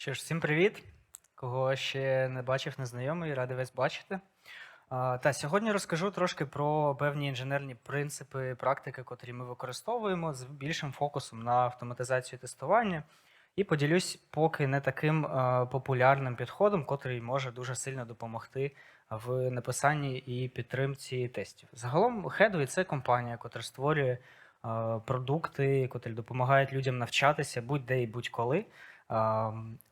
Що ж, всім привіт! Кого ще не бачив, незнайомий, радий вас бачити. Та сьогодні розкажу трошки про певні інженерні принципи, практики, котрі ми використовуємо з більшим фокусом на автоматизацію тестування. І поділюсь поки не таким популярним підходом, котрий може дуже сильно допомогти в написанні і підтримці тестів. Загалом, Headway – це компанія, котра створює продукти, котрі допомагають людям навчатися будь-де і будь-коли.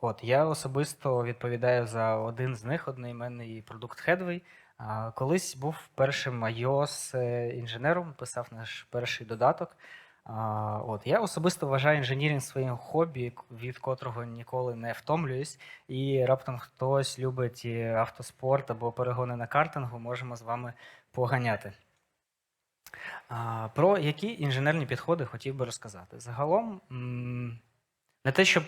От я особисто відповідаю за один з них, одноіменний продукт Headway. Колись був першим iOS е, інженером, писав наш перший додаток. От я особисто вважаю інженірінг своїм хобі, від котрого ніколи не втомлююсь. І раптом хтось любить автоспорт або перегони на картингу, можемо з вами поганяти. Про які інженерні підходи хотів би розказати. Загалом, не те, щоб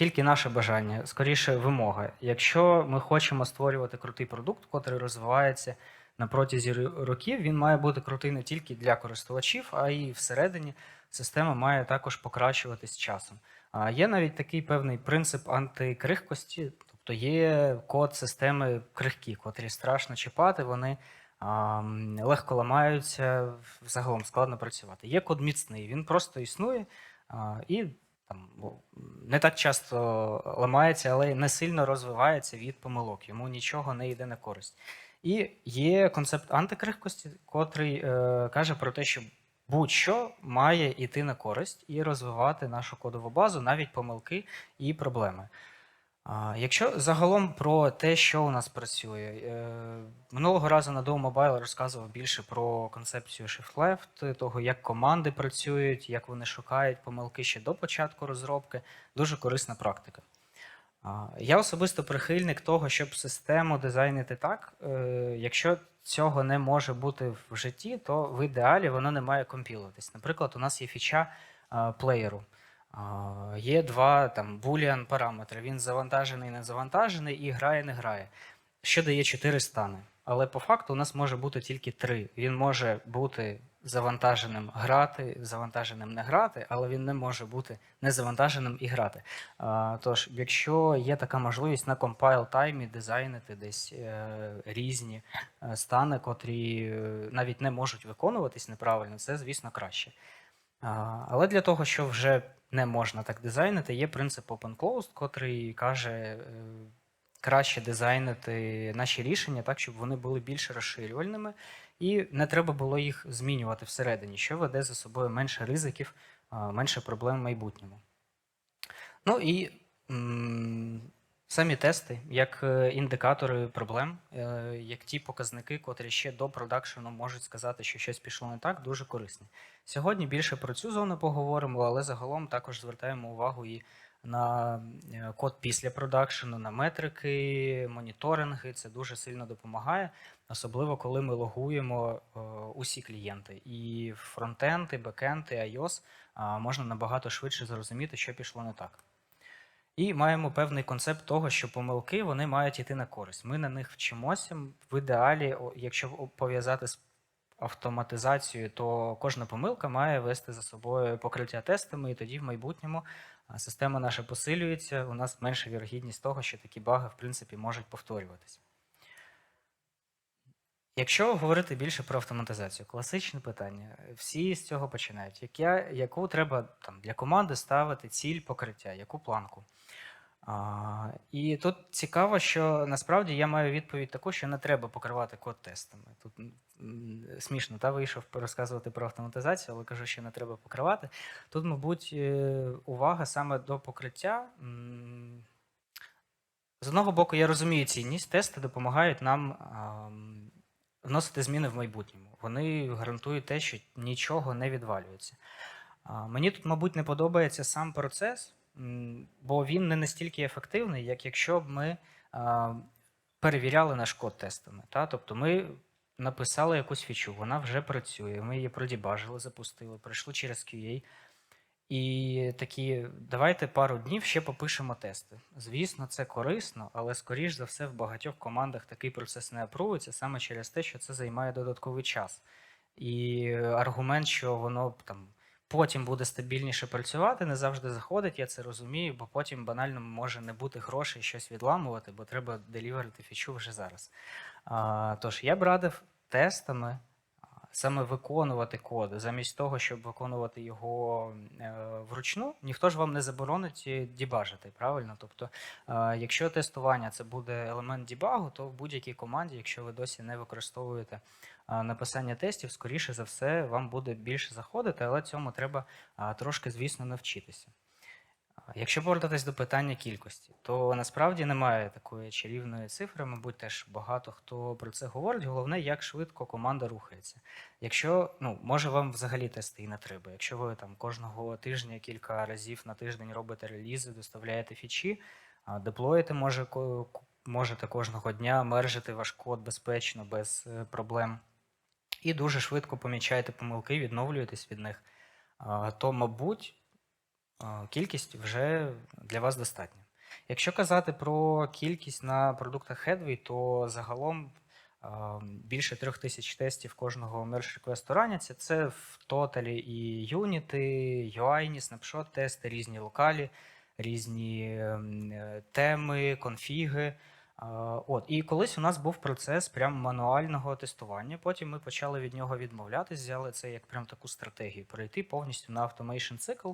тільки наше бажання, скоріше вимога. Якщо ми хочемо створювати крутий продукт, котрий розвивається на протязі років, він має бути крутий не тільки для користувачів, а й всередині система має також покращуватись часом. А є навіть такий певний принцип антикрихкості, тобто є код системи крихкі, котрі страшно чіпати, вони а, легко ламаються, взагалом складно працювати. Є код міцний, він просто існує а, і там не так часто ламається, але не сильно розвивається від помилок. Йому нічого не йде на користь. І є концепт антикрихкості, котрий е, каже про те, що будь-що має йти на користь і розвивати нашу кодову базу, навіть помилки і проблеми. Якщо загалом про те, що у нас працює, е, минулого разу на Doom Mobile розказував більше про концепцію shift-left, того, як команди працюють, як вони шукають помилки ще до початку розробки. Дуже корисна практика. Я особисто прихильник того, щоб систему дизайнити так. е, Якщо цього не може бути в житті, то в ідеалі воно не має компілуватись. Наприклад, у нас є фіча а, плеєру. Є два там boolean параметри. Він завантажений, не завантажений і грає, не грає. Що дає чотири стани. Але по факту у нас може бути тільки три. Він може бути завантаженим грати, завантаженим не грати, але він не може бути незавантаженим і грати. Тож, якщо є така можливість на compile таймі дизайнити десь е, різні е, стани, котрі е, навіть не можуть виконуватись неправильно, це, звісно, краще. Але для того, що вже не можна так дизайнити, є принцип Open Closed, котрий каже, е, краще дизайнити наші рішення так, щоб вони були більш розширювальними, і не треба було їх змінювати всередині, що веде за собою менше ризиків, менше проблем в майбутньому. Ну і самі тести, як е, індикатори проблем, е, як ті показники, котрі ще до продакшену можуть сказати, що щось пішло не так, дуже корисні. Сьогодні більше про цю зону поговоримо, але загалом також звертаємо увагу і на е, код після продакшену, на метрики, моніторинги. Це дуже сильно допомагає, особливо коли ми логуємо усі клієнти. І фронтенд, і бекенд, і iOS можна набагато швидше зрозуміти, що пішло не так. І маємо певний концепт того, що помилки вони мають йти на користь. Ми на них вчимося. В ідеалі, якщо пов'язати з автоматизацією, то кожна помилка має вести за собою покриття тестами, і тоді в майбутньому система наша посилюється. У нас менша вірогідність того, що такі баги в принципі можуть повторюватися. Якщо говорити більше про автоматизацію, класичне питання. Всі з цього починають. Яке, яку треба там, для команди ставити ціль покриття, яку планку? А, і тут цікаво, що насправді я маю відповідь таку, що не треба покривати код тестами. Тут смішно, та вийшов розказувати про автоматизацію, але кажу, що не треба покривати. Тут, мабуть, е, увага саме до покриття. З одного боку, я розумію цінність. Тести допомагають нам ам, вносити зміни в майбутньому. Вони гарантують те, що нічого не відвалюється. Мені тут, мабуть, не подобається сам процес, бо він не настільки ефективний, як якщо б ми перевіряли наш код тестами. Та? Тобто ми написали якусь фічу, вона вже працює, ми її продібажили, запустили, пройшли через QA. І такі, давайте пару днів ще попишемо тести. Звісно, це корисно, але скоріш за все в багатьох командах такий процес не апрувується саме через те, що це займає додатковий час. І аргумент, що воно там потім буде стабільніше працювати, не завжди заходить, я це розумію, бо потім банально може не бути грошей щось відламувати, бо треба деліверити фічу вже зараз. А, тож я б радив тестами саме виконувати код, замість того, щоб виконувати його е, вручну, ніхто ж вам не заборонить е, дібажити, правильно? Тобто, е, якщо тестування це буде елемент дібагу, то в будь-якій команді, якщо ви досі не використовуєте написання тестів, скоріше за все, вам буде більше заходити, але цьому треба трошки, звісно, навчитися. Якщо повертатись до питання кількості, то насправді немає такої чарівної цифри, мабуть, теж багато хто про це говорить. Головне, як швидко команда рухається. Якщо ну може вам взагалі тести і не треба. Якщо ви там кожного тижня кілька разів на тиждень робите релізи, доставляєте фічі, деплоїти може можете кожного дня, мержити ваш код безпечно, без е, проблем і дуже швидко помічаєте помилки, відновлюєтесь від них, то, мабуть, кількість вже для вас достатня. Якщо казати про кількість на продуктах Headway, то загалом більше трьох тисяч тестів кожного merge request раняться. Це в тоталі і юніти, UI, снапшот тести, різні локалі, різні ем, теми, конфіги. От, і колись у нас був процес прям мануального тестування. Потім ми почали від нього відмовлятись, взяли це як прям таку стратегію перейти повністю на automation цикл.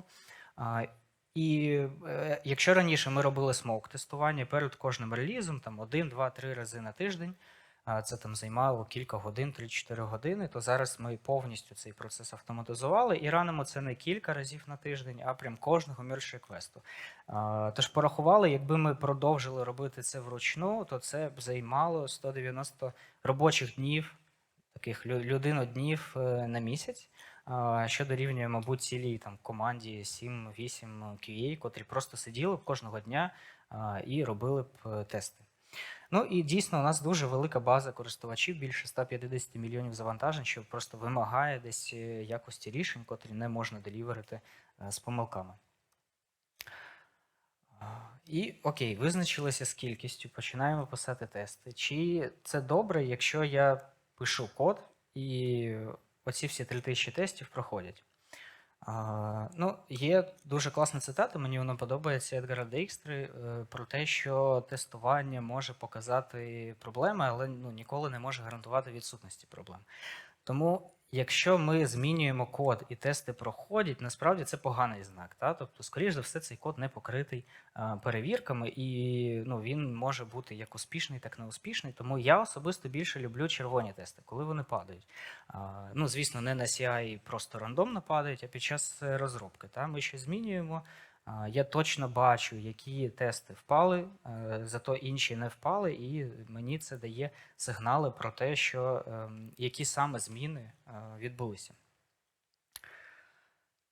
І е, якщо раніше ми робили смок тестування перед кожним релізом, там один, два, три рази на тиждень, це там займало кілька годин, 3-4 години, то зараз ми повністю цей процес автоматизували і ранимо це не кілька разів на тиждень, а прям кожного мерж реквесту. Тож порахували, якби ми продовжили робити це вручну, то це б займало 190 робочих днів, таких лю- людиноднів е, на місяць, що дорівнює, мабуть, цілій там команді 7-8 QA, котрі просто сиділи б кожного дня і робили б е, тести. Ну і дійсно у нас дуже велика база користувачів, більше 150 мільйонів завантажень, що просто вимагає десь е, якості рішень, котрі не можна деліверити е, з помилками. І окей, визначилися з кількістю, починаємо писати тести. Чи це добре, якщо я пишу код і оці всі 3000 тестів проходять? А, ну, є дуже класна цитата, мені вона подобається Едгара Дейкстри е, про те, що тестування може показати проблеми, але ну, ніколи не може гарантувати відсутності проблем. Тому, якщо ми змінюємо код і тести проходять, насправді це поганий знак. Та? Тобто, скоріш за все, цей код не покритий перевірками, і ну, він може бути як успішний, так і неуспішний. Тому я особисто більше люблю червоні тести, коли вони падають. Ну, звісно, не на CI просто рандомно падають, а під час е, розробки. Та? Ми щось змінюємо. Я точно бачу, які тести впали, е, зато інші не впали, і мені це дає сигнали про те, що ем, які саме зміни е, відбулися.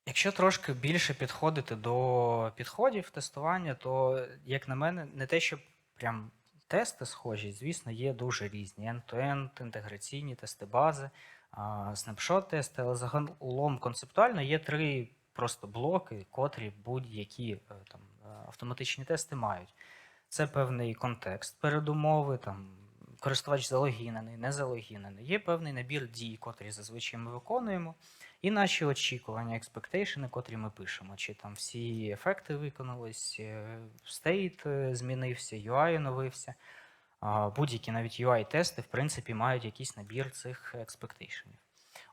Якщо трошки більше підходити до підходів тестування, то, як на мене, не те, щоб прям тести схожі, звісно, є дуже різні. End-to-end, інтеграційні тести бази, снапшот-тести, але загалом концептуально є три просто блоки, котрі будь-які е, там е, автоматичні тести мають. Це певний контекст передумови, там користувач залогінений, не залогінений. Є певний набір дій, котрі зазвичай ми виконуємо, і наші очікування, експектейшени, котрі ми пишемо. Чи там всі ефекти виконались, е, стейт змінився, UI оновився. Будь-які навіть UI-тести, в принципі, мають якийсь набір цих експектейшенів.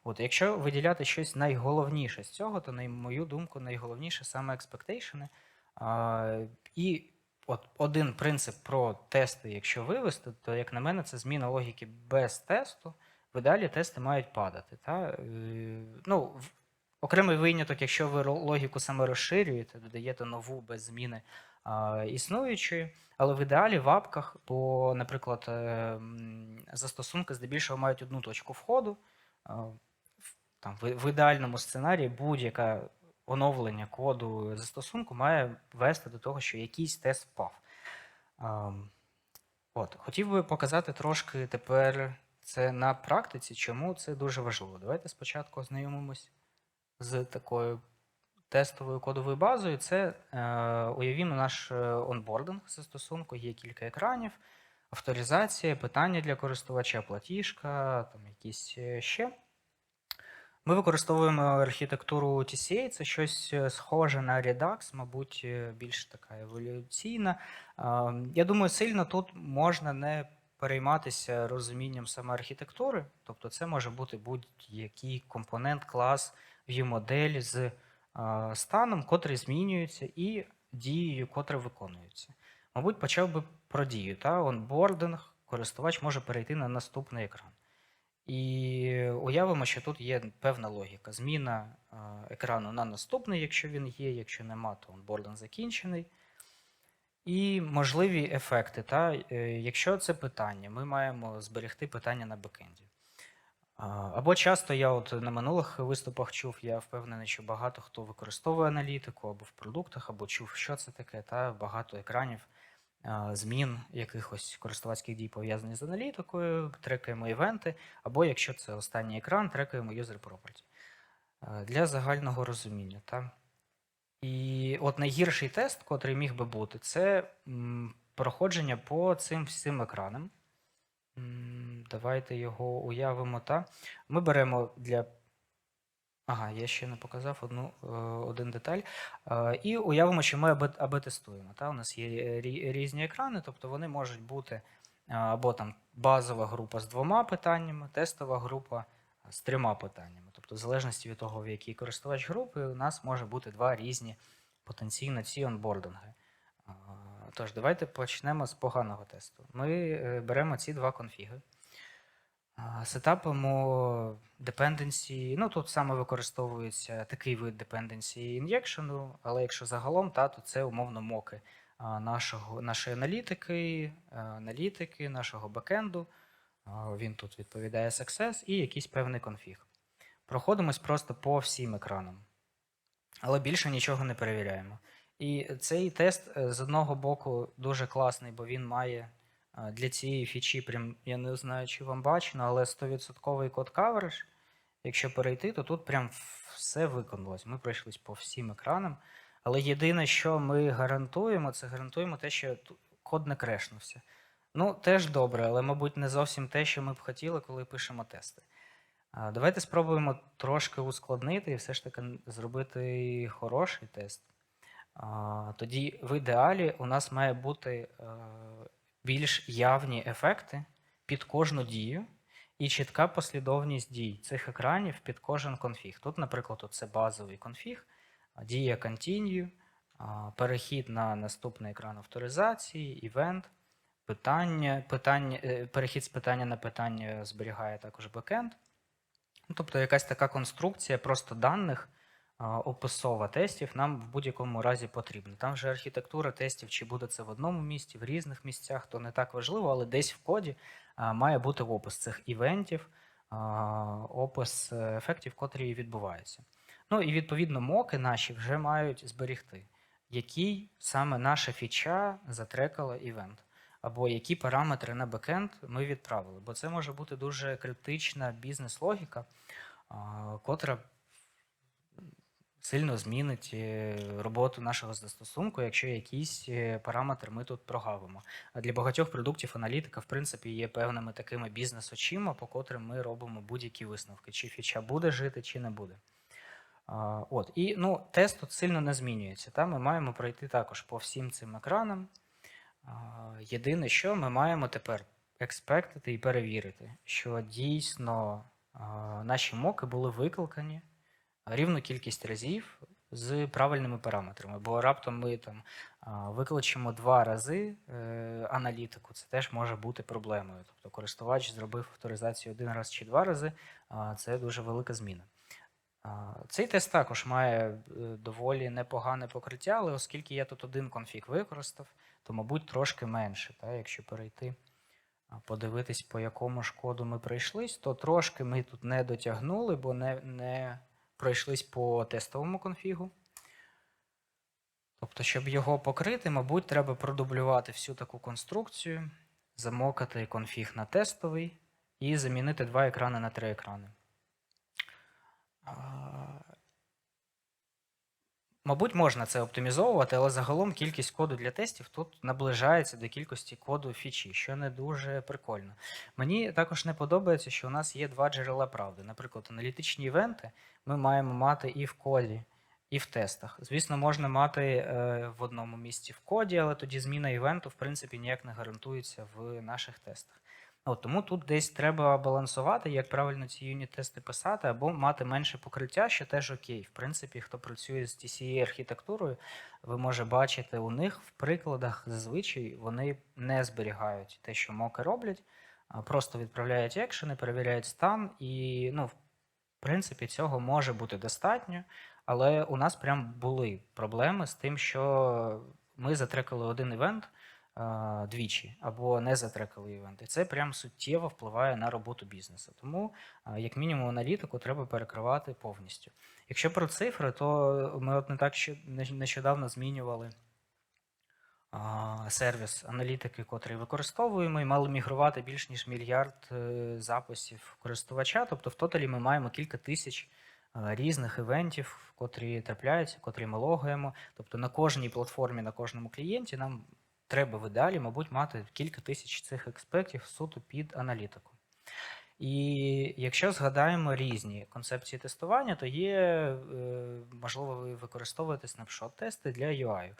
От, якщо виділяти щось найголовніше з цього, то, на мою думку, найголовніше саме експектейшени. І от один принцип про тести, якщо вивести, то, як на мене, це зміна логіки без тесту. В ідеалі тести мають падати. Та? Е, Ну, окремий виняток, якщо ви логіку саме розширюєте, додаєте нову без зміни а, існуючої, але в ідеалі в апках, бо, наприклад, е, застосунки здебільшого мають одну точку входу. Там, в, ідеальному сценарії будь-яке оновлення коду застосунку має вести до того, що якийсь тест впав. Ам, От, хотів би показати трошки тепер це на практиці, чому це дуже важливо. Давайте спочатку ознайомимось з такою тестовою кодовою базою. Це е, уявімо наш е, онбординг застосунку, є кілька екранів, авторизація, питання для користувача, платіжка, там якісь е, ще. Ми використовуємо архітектуру TCA, це щось е, схоже на Redux, мабуть, е, більш така еволюційна. Я думаю, сильно тут можна не перейматися розумінням саме архітектури, тобто це може бути будь-який компонент, клас, view-модель з станом, котрий змінюється, і дією, котра виконується. Мабуть, почав би про дію. Та? Онбординг, користувач може перейти на наступний екран. І уявимо, що тут є певна логіка. Зміна екрану на наступний, якщо він є, якщо нема, то онбординг закінчений. І можливі ефекти. Та? Е, Якщо це питання, ми маємо зберегти питання на бекенді. Або часто я от на минулих виступах чув, я впевнений, що багато хто використовує аналітику або в продуктах, або чув, що це таке, та багато екранів змін якихось користувацьких дій пов'язані з аналітикою, трекаємо івенти, або якщо це останній екран, трекаємо user property. Для загального розуміння. Та? І от найгірший тест, котрий міг би бути, це проходження по цим всім екранам. Давайте його уявимо. Та? Ми беремо для. Ага, я ще не показав одну, е, один деталь. Е, І уявимо, що ми АБ, тестуємо. Та? У нас є різні екрани, тобто вони можуть бути е, або там базова група з двома питаннями, тестова група з трьома питаннями. Тобто, в залежності від того, в якій користувач групи, у нас може бути два різні потенційно ці онбординги. Тож, давайте почнемо з поганого тесту. Ми беремо ці два конфіги, сетапимо dependency, ну тут саме використовується такий вид dependency injection, але якщо загалом, та, то це умовно моки нашого, нашої аналітики, е, аналітики, нашого бекенду. Він тут відповідає success і якийсь певний конфіг. Проходимось просто по всім екранам, але більше нічого не перевіряємо. І цей тест е, з одного боку дуже класний, бо він має для цієї фічі, прям я не знаю, чи вам бачено, але 100% код coverage. Якщо перейти, то тут прям все виконалось. Ми пройшлись по всім екранам. Але єдине, що ми гарантуємо, це гарантуємо те, що код не крешнувся. Ну, теж добре, але, мабуть, не зовсім те, що ми б хотіли, коли пишемо тести. Давайте спробуємо трошки ускладнити і все ж таки зробити хороший тест. Тоді в ідеалі у нас має бути е, більш явні ефекти під кожну дію і чітка послідовність дій цих екранів під кожен конфіг. Тут, наприклад, це базовий конфіг, дія continue, перехід на наступний екран авторизації, івент, питання, питання, е, перехід з питання на питання зберігає також бекенд. Ну, Тобто якась така конструкція просто даних описова тестів нам в будь-якому разі потрібна. Там вже архітектура тестів, чи буде це в одному місці, в різних місцях, то не так важливо, але десь в коді має бути опис цих івентів, опис е, ефектів, котрі відбуваються. Ну і відповідно моки наші вже мають зберігти, який саме наша фіча затрекала івент або які параметри на бекенд ми відправили. Бо це може бути дуже критична бізнес-логіка, котра сильно змінить е, роботу нашого застосунку, якщо якісь е, параметри ми тут прогавимо. А для багатьох продуктів аналітика, в принципі, є певними такими бізнес-очима, по котрим ми робимо будь-які висновки, чи фіча буде жити, чи не буде. От, і ну, тест тут сильно не змінюється. Та? Ми маємо пройти також по всім цим екранам. Єдине, що ми маємо тепер експектити і перевірити, що дійсно наші моки були викликані рівну кількість разів з правильними параметрами. Бо раптом ми там викличемо два рази е, аналітику, це теж може бути проблемою. Тобто користувач зробив авторизацію один раз чи два рази, це дуже велика зміна. Цей тест також має е, доволі непогане покриття, але оскільки я тут один конфіг використав, то, мабуть, трошки менше. Та? Якщо перейти, подивитись, по якому ж коду ми пройшлись, то трошки ми тут не дотягнули, бо не, не пройшлись по тестовому конфігу. Тобто, щоб його покрити, мабуть, треба продублювати всю таку конструкцію, замокати конфіг на тестовий і замінити два екрани на три екрани. Мабуть, можна це оптимізовувати, але загалом кількість коду для тестів тут наближається до кількості коду фічі, що не дуже прикольно. Мені також не подобається, що у нас є два джерела правди. Наприклад, аналітичні івенти ми маємо мати і в коді, і в тестах. Звісно, можна мати е, в одному місці в коді, але тоді зміна івенту, в принципі, ніяк не гарантується в наших тестах. От, тому тут десь треба балансувати, як правильно ці юніт-тести писати, або мати менше покриття, що теж окей. В принципі, хто працює з TCA архітектурою, ви може бачити у них в прикладах зазвичай вони не зберігають те, що моки роблять, просто відправляють екшени, перевіряють стан, і ну, в принципі, цього може бути достатньо. Але у нас прям були проблеми з тим, що ми затрекали один івент двічі або не затрекали івент. І це прям суттєво впливає на роботу бізнесу. Тому, як мінімум, аналітику треба перекривати повністю. Якщо про цифри, то ми от не так нещодавно змінювали сервіс аналітики, котрий використовуємо, і мали мігрувати більш ніж мільярд е, записів користувача. Тобто, в тоталі ми маємо кілька тисяч різних івентів, котрі трапляються, котрі ми логуємо. Тобто на кожній платформі, на кожному клієнті нам треба в ідеалі, мабуть, мати кілька тисяч цих експертів суто під аналітику. І якщо згадаємо різні концепції тестування, то є, е, можливо, ви використовуєте снапшот-тести для UI.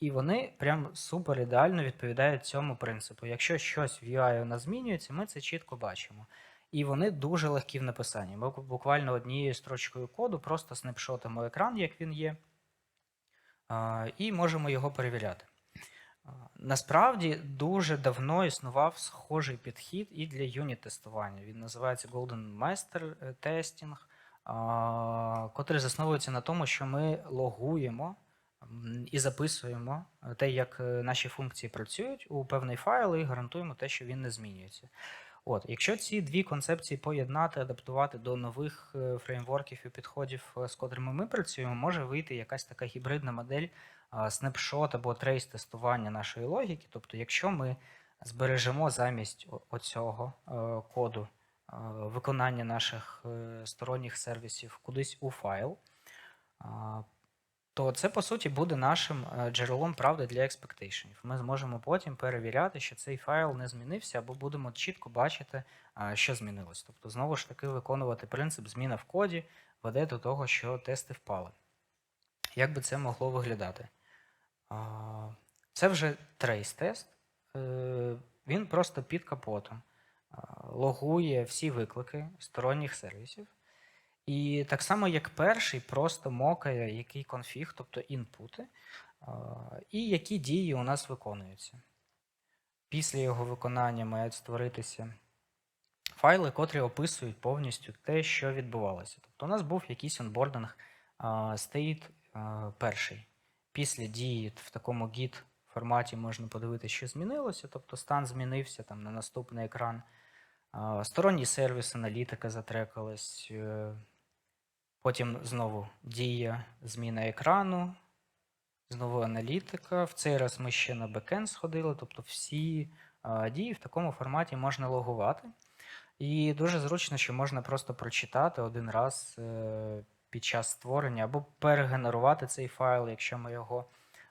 І вони прям супер ідеально відповідають цьому принципу. Якщо щось в UI у нас змінюється, ми це чітко бачимо. І вони дуже легкі в написанні. Ми буквально однією строчкою коду просто снапшотимо екран, як він є, і можемо його перевіряти. Насправді дуже давно існував схожий підхід і для юніт-тестування. Він називається Golden Master е, Testing, котрий засновується на тому, що ми логуємо і записуємо е, те, як е, наші функції працюють у певний файл, і гарантуємо те, що він не змінюється. От, якщо ці дві концепції поєднати, адаптувати до нових е, фреймворків і підходів, е, з котрими ми працюємо, може вийти якась така гібридна модель снапшот або трейс тестування нашої логіки. Тобто, якщо ми збережемо замість оцього е, коду е, виконання наших е, сторонніх сервісів кудись у файл, то це по суті буде нашим е, джерелом правди для експектейшенів. Ми зможемо потім перевіряти, що цей файл не змінився, або будемо чітко бачити, що змінилось. Тобто, знову ж таки, виконувати принцип зміна в коді веде до того, що тести впали. Як би це могло виглядати? Це вже трейс-тест. Е, Він просто під капотом логує всі виклики сторонніх сервісів. І так само, як перший, просто мокає, який конфіг, тобто інпути, і які дії у нас виконуються. Після його виконання мають створитися файли, котрі описують повністю те, що відбувалося. Тобто у нас був якийсь онбординг state перший. Після дії в такому git форматі можна подивитися, що змінилося, тобто стан змінився там на наступний екран. А, Сторонній сервіс, аналітика затрекалась. Потім знову дія, зміна екрану, знову аналітика. В цей раз ми ще на бекенд сходили, тобто всі дії в такому форматі можна логувати. І дуже зручно, що можна просто прочитати один раз е, під час створення або перегенерувати цей файл, якщо ми його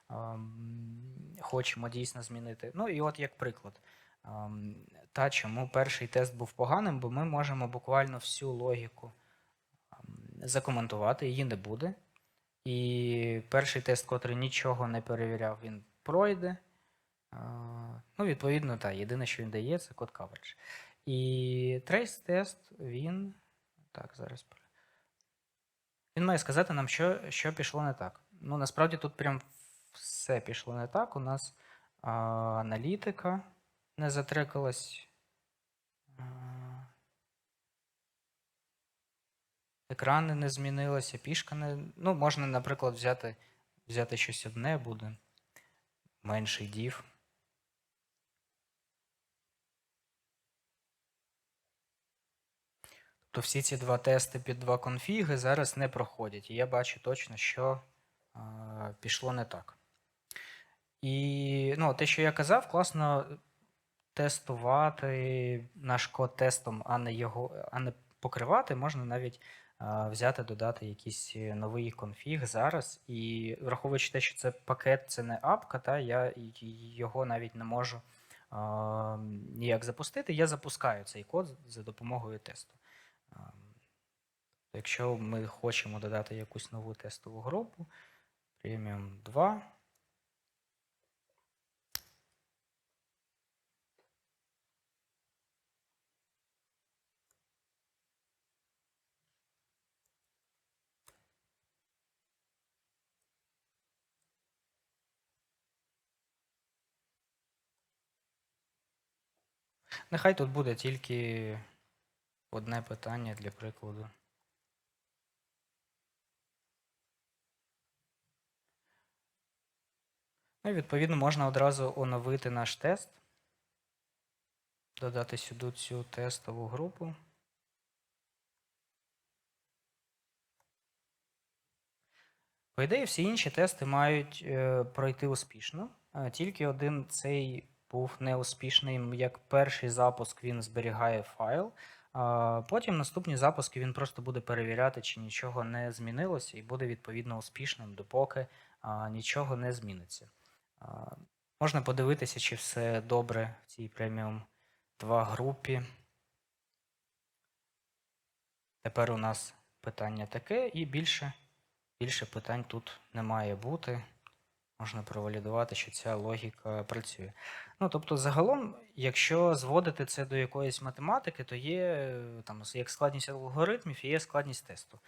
ам, хочемо дійсно змінити. Ну і от як приклад. Та чому перший тест був поганим, бо ми можемо буквально всю логіку закоментувати, її не буде. І перший тест, котрий нічого не перевіряв, він пройде. Ну, відповідно, так, єдине, що він дає, це код coverage. І trace тест він. Так, зараз. Він має сказати нам, що, що пішло не так. Ну, насправді тут прям все пішло не так. У нас а, аналітика не затрекалась. А, екрани не змінилися, пішка не. Ну, можна, наприклад, взяти, взяти щось одне буде. Менший div. Тобто всі ці два тести під два конфіги зараз не проходять. І я бачу точно, що а, пішло не так. І ну, те, що я казав, класно тестувати наш код тестом, а не його, а не покривати. Можна навіть взяти, додати якийсь е, новий конфіг зараз. І враховуючи те, що це пакет, це не апка, та я його навіть не можу ніяк запустити. Я запускаю цей код за допомогою тесту. Якщо ми хочемо додати якусь нову тестову групу, Premium 2. Нехай тут буде тільки одне питання для прикладу. Ну і відповідно можна одразу оновити наш тест, додати сюди цю тестову групу. По ідеї, всі інші тести мають е, пройти успішно. Тільки один цей був неуспішний. Як перший запуск він зберігає файл. Потім наступні запуски він просто буде перевіряти, чи нічого не змінилося, і буде відповідно успішним, допоки нічого не зміниться. Можна подивитися, чи все добре в цій преміум 2 групі. Тепер у нас питання таке, і більше, більше питань тут не має бути. Можна провалідувати, що ця логіка працює. Ну, тобто, загалом, якщо зводити це до якоїсь математики, то є е, там як складність алгоритмів і є складність тесту.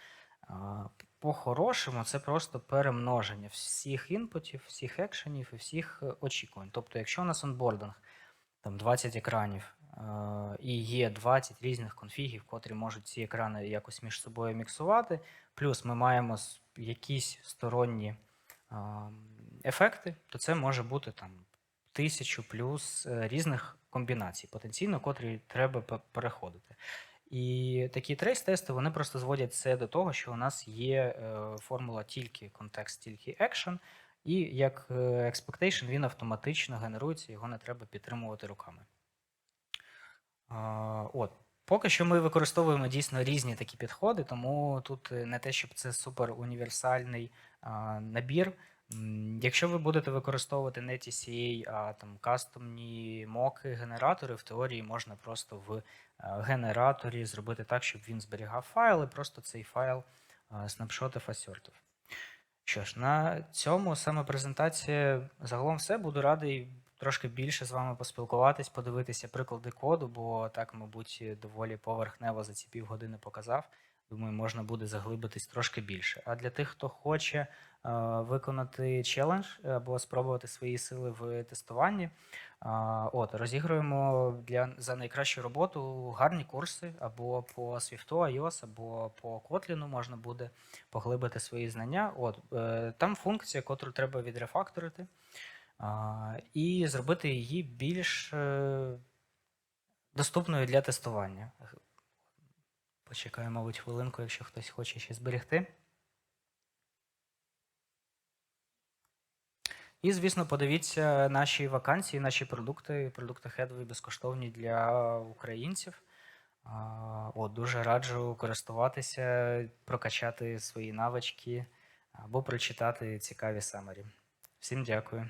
По-хорошому, це просто перемноження всіх інпутів, всіх екшенів і всіх е, очікувань. Тобто, якщо у нас онбординг там 20 екранів е, і є 20 різних конфігів, котрі можуть ці екрани якось між собою міксувати, плюс ми маємо якісь сторонні ефекти, то це може бути там тисячу плюс е, різних комбінацій, потенційно, котрі треба переходити. І такі трейс-тести вони просто зводять це до того, що у нас є е, формула тільки контекст, тільки екшен, і як е, expectation він автоматично генерується, його не треба підтримувати руками. От. Поки що ми використовуємо дійсно різні такі підходи, тому тут не те, щоб це супер універсальний набір. Якщо ви будете використовувати не TCA, а там кастомні моки, генератори, в теорії можна просто в е, генераторі зробити так, щоб він зберігав файл і просто цей файл снапшотив, асертив. Що ж, на цьому саме презентація загалом все. Буду радий трошки більше з вами поспілкуватись, подивитися приклади коду, бо так, мабуть, доволі поверхнево за ці півгодини показав. Думаю, можна буде заглибитись трошки більше. А для тих, хто хоче виконати челендж або спробувати свої сили в тестуванні, е, от розігруємо для за найкращу роботу гарні курси або по Swift, iOS, або по Kotlin можна буде поглибити свої знання. От е, там функція, котру треба відрефакторити, і зробити її більш е, доступною для тестування. Почекаю, мабуть, хвилинку, якщо хтось хоче ще зберегти. І, звісно, подивіться наші вакансії, наші продукти. Продукти хедові безкоштовні для українців. От, дуже раджу користуватися, прокачати свої навички або прочитати цікаві самері. Всім дякую.